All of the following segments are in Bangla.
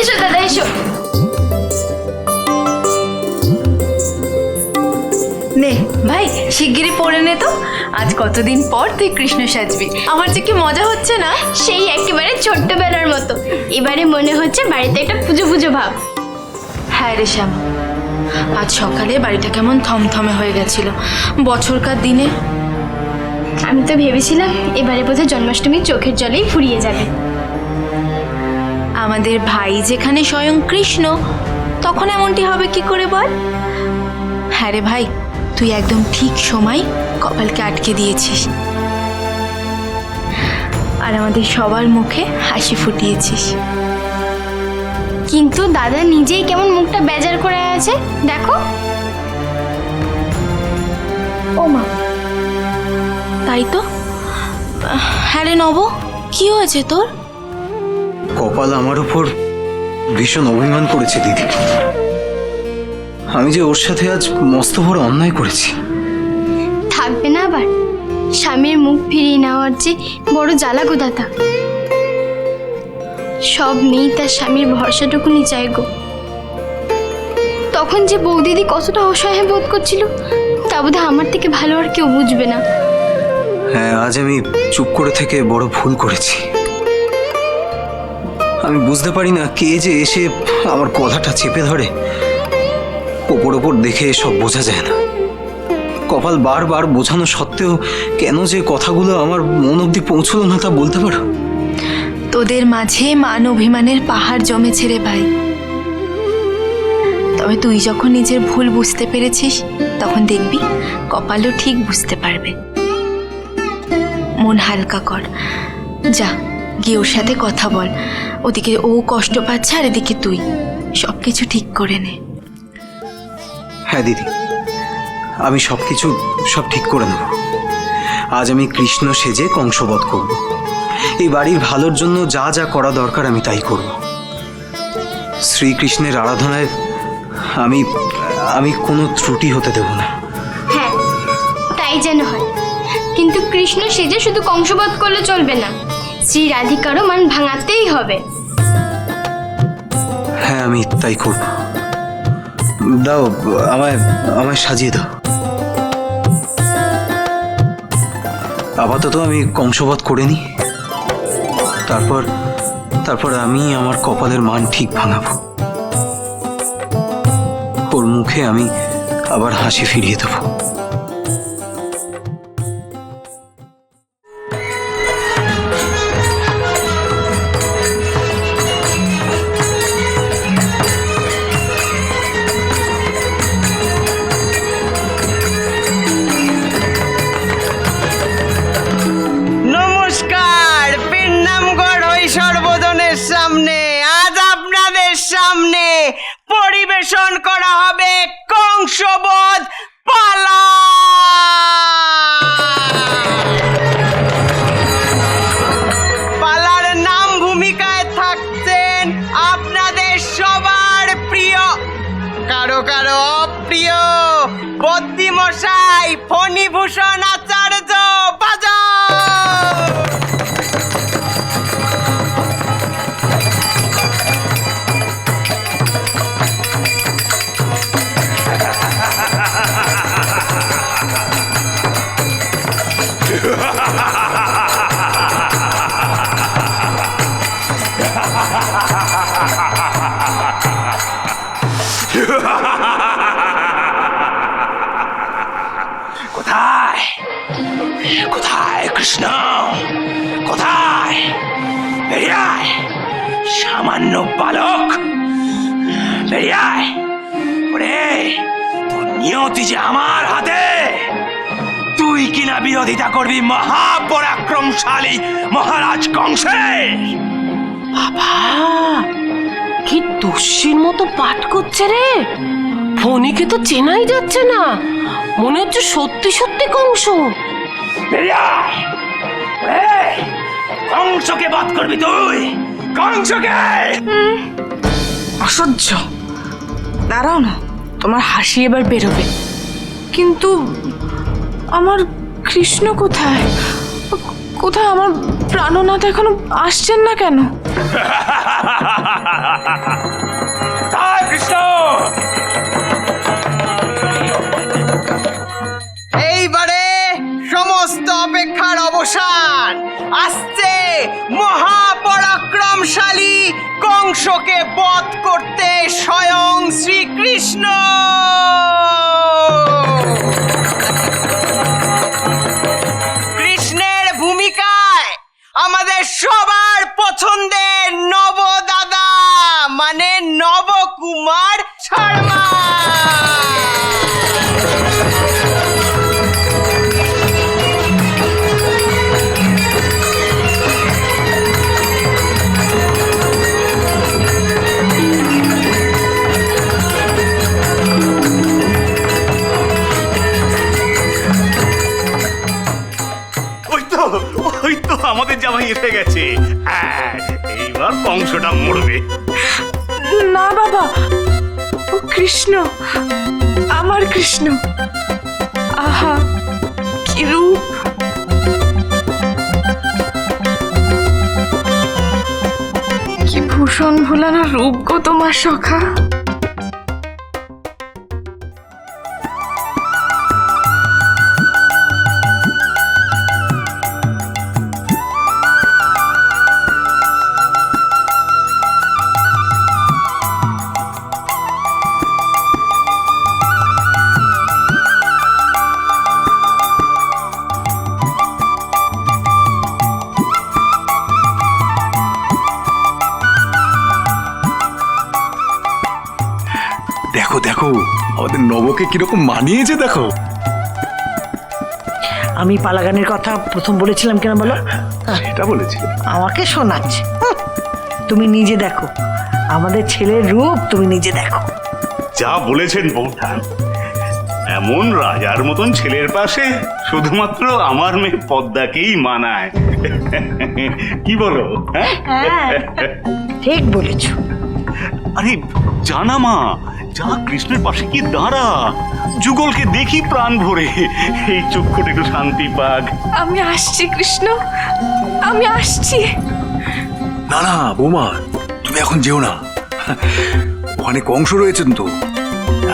এসো দাদা এসো। নে। ভাই শিগগিরই পড়ে নে তো। আজ কতদিন পর তুই কৃষ্ণ সাজবি। আমার যে কি মজা হচ্ছে না? সেই একেবারে ছোট্টবেলার মতো। এবারে মনে হচ্ছে বাড়িতে একটা পুজো পুজো ভাব। হ্যাঁ রে শ্যামা। আজ সকালে বাড়িটা কেমন থমথমে হয়ে গেছিল। বছরকার দিনে আমি তো ভেবেছিলাম এবারে বোধহয় জন্মাষ্টমী চোখের জলেই ফুরিয়ে যাবে। আমাদের ভাই যেখানে স্বয়ং কৃষ্ণ তখন এমনটি হবে কি করে বল? হ্যাঁ রে ভাই তুই একদম ঠিক সময় কপালকে আটকে দিয়েছিস। আর আমাদের সবার মুখে হাসি ফুটিয়েছিস। কিন্তু দাদা নিজেই কেমন মুখটা বেজার করে আছে দেখো। ও মা তাই তো? হ্যাঁ রে নব কি হয়েছে তোর? কপাল আমার উপর ভীষণ অভিমান করেছে দিদি। আমি যে ওর সাথে আজ মস্ত বড় অন্যায় করেছি। থাকবে না আবার। স্বামীর মুখ ফিরিয়ে নেওয়ার যে বড় জ্বালা গো দাদা সব মেয়ে তার স্বামীর ভরসাটুকুনি চায় গো। তখন যে বৌদিদি কতটা অসহায় বোধ করছিল তা বোধহয় আমার থেকে ভালো আর কেউ বুঝবে না। হ্যাঁ আজ আমি চুপ করে থেকে বড় ভুল করেছি। আমি বুঝতে পারি না কে যে এসে আমার কথাটা চেপে ধরে। ওপর ওপর দেখে সব বোঝা যায় না। কপাল বারবার বোঝানো সত্ত্বেও কেন যে কথাগুলো আমার মন অবধি পৌঁছলো না তা বলতে পারো? তোদের মাঝে মান অভিমানের পাহাড় জমেছে রে ভাই। তবে তুই যখন নিজের ভুল বুঝতে পেরেছিস, তখন দেখবি কপালও ঠিক বুঝতে পারবে। মন হালকা কর। যা। গিয়ে ওর সাথে কথা বল। ওদিকে ও কষ্ট পাচ্ছে আর এদিকে তুই। সব কিছু ঠিক করে নে। হ্যাঁ দিদি। আমি সব কিছু সব ঠিক করে নেব। আজ আমি কৃষ্ণ সেজে কংসবধ করব। এই বাড়ির ভালোর জন্য যা যা করা দরকার আমি তাই করব। শ্রীকৃষ্ণের আরাধনায় আমি আমি কোনো ত্রুটি হতে দেব না। হ্যাঁ তাই যেন হয়। কিন্তু কৃষ্ণ সেজে শুধু কংসবধ করলে চলবে না। শ্রী রাধিকারও মান ভাঙাতেই হবে। হ্যাঁ আমি তাই করব। দাও, আমায় আমায় সাজিয়ে দাও। আপাতত আমি কংসবধ করে নি তারপর তারপর আমি আমার কপালের মান ঠিক ভাঙাবো। ওর মুখে আমি আবার হাসি ফিরিয়ে দেবো। কংসবধ কোথায়? কৃষ্ণ? কোথায়? বেরিয়ে সামান্য বালক। বেরিয়ে ওরে, তোর নিয়তি যে আমার হাতে, তুই কিনা বিরোধিতা করবি মহাপরাক্রমশালী মহারাজ কংসের। বাবা কি দুশ্চির মতো পাঠ করছে রে। ফণিকে তো চেনাই যাচ্ছে না। মনে হচ্ছে সত্যি সত্যি কংস। কংসকে বাদ করবি তুই। কংসকে! অসহ্য দাঁড়াও না তোমার হাসি এবার বেরোবে। কিন্তু আমার কৃষ্ণ কোথায়? কোথায় আমার প্রাণনাথ এখনও আসছেন না কেন? কৃষ্ণ এইবারে সমস্ত অপেক্ষার অবসান। আসছে মহাপরাক্রমশালী কংসকে বধ করতে স্বয়ং শ্রীকৃষ্ণ! কৃষ্ণের ভূমিকায় আমাদের সবাই পছন্দের জামাই এসে গেছে। হ্যাঁ, এইবার কংসটা মরবে। না বাবা ও কৃষ্ণ আমার কৃষ্ণ। আহা কি রূপ। কি ভূষণ ভোলানো রূপ গো তোমার সখা। নবকে কীরকম মানিয়েছে দেখো। আমি পালাগানের কথা প্রথম বলেছিলাম কেন বলো? এটা বলেছিল আমাকে শোনাচ্ছে। তুমি নিজে দেখো। আমাদের ছেলের রূপ তুমি নিজে দেখো। যা বলেছেন বৌঠান এমন রাজার মতন ছেলের পাশে শুধুমাত্র আমার মেয়ে পদ্মাকেই মানায়। কি বলো হ্যাঁ ঠিক বলেছ। আরে জানা মা যা কৃষ্ণের পাশে কি দাঁড়া। যুগলকে দেখি প্রাণ ভরে। এই চক্ষুটা একটু শান্তি পাক। আমি আসছি কৃষ্ণ। আমি আসছি। না না বৌমা তুমি এখন যেও না। ওখানে কংস রয়েছেন তো।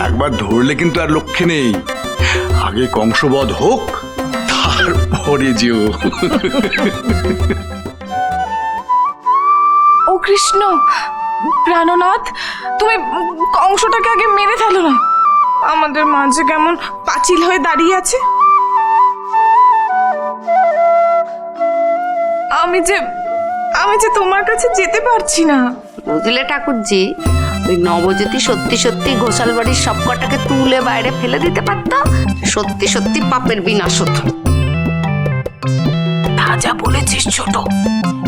একবার ধরলে কিন্তু আর লক্ষ্যে নেই। আগে কংসবধ হোক তারপরে যেও। ও কৃষ্ণ প্রাণনাথ তুমি কংসটাকে আগে মেরে ফেলো না। আমাদের মাঝে কেমন পাঁচিল হয়ে দাঁড়িয়ে আছে। আমি যে আমি যে তোমার কাছে যেতে পারছি না। বুঝলে ঠাকুরজি ওই নবজ্যোতি সত্যি সত্যি ঘোষাল বাড়ির সব কটাকে তুলে বাইরে ফেলে দিতে পারত? সত্যি সত্যি পাপের বিনাশ হতো। তা যা বলেছিস ছোট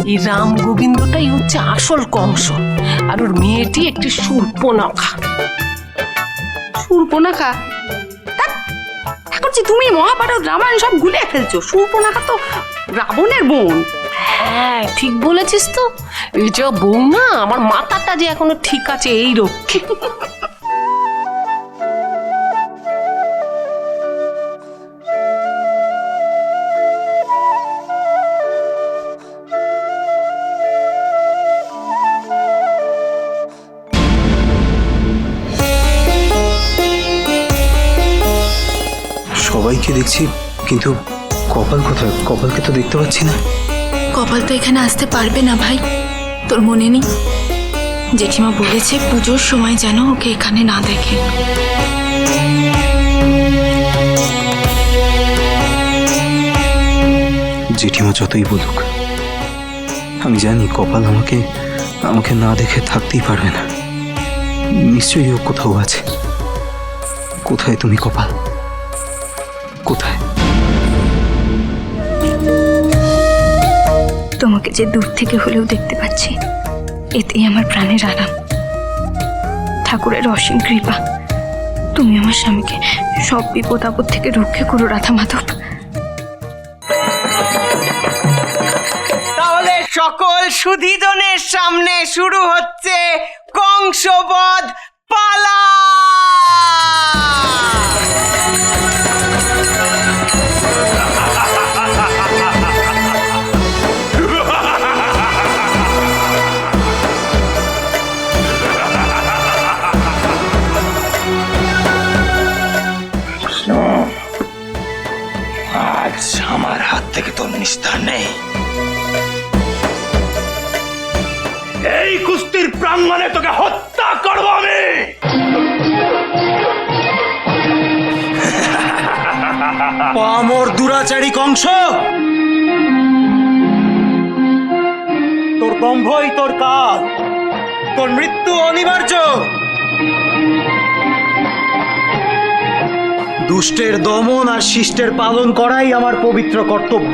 এই রাম গোবিন্দটাই হচ্ছে আসল কংস আর ওর মেয়েটি একটি সূর্পনখা সুর্পনাখা ঠাকুরজি তুমি মহাভারত রামায়ণ সব গুলিয়ে ফেলছো। সুর্পনাখা তো রাবণের বোন। হ্যাঁ ঠিক বলেছিস তো। এই যে বউ না আমার মাথাটা যে এখনও ঠিক আছে এই রক্ষে। সবাইকে দেখছি কিন্তু কপাল কোথায়? কপালকে তো দেখতে পাচ্ছি না। কপাল তো এখানে আসতে পারবে না ভাই। তোর মনে নেই? জেঠিমা বলেছে পুজোর সময় যেন ওকে এখানে না দেখে। জেঠিমা যতই বলুক আমি জানি কপাল আমাকে আমাকে না দেখে থাকতেই পারবে না। নিশ্চয়ই ও কোথাও আছে। কোথায় তুমি কপাল? কোথায়? তোমাকে যে দূর থেকে হলেও দেখতে পাচ্ছি এতেই আমার প্রাণের আরাম। ঠাকুরের অসীম কৃপা। তুমি আমার স্বামীকে সব বিপদ আপদ থেকে রক্ষা করো রাধা মাধব। তাহলে সকল সুধীজনের সামনে শুরু হচ্ছে কংসবধ হাত থেকে তোর নিস্তার নেই। এই কুস্তির প্রাঙ্গণে তোকে হত্যা করব আমি। পামর দুরাচারী কংস। তোর দম্ভই তোর কাল তোর মৃত্যু অনিবার্য। দুষ্টের দমন আর শিষ্টের পালন করাই আমার পবিত্র কর্তব্য।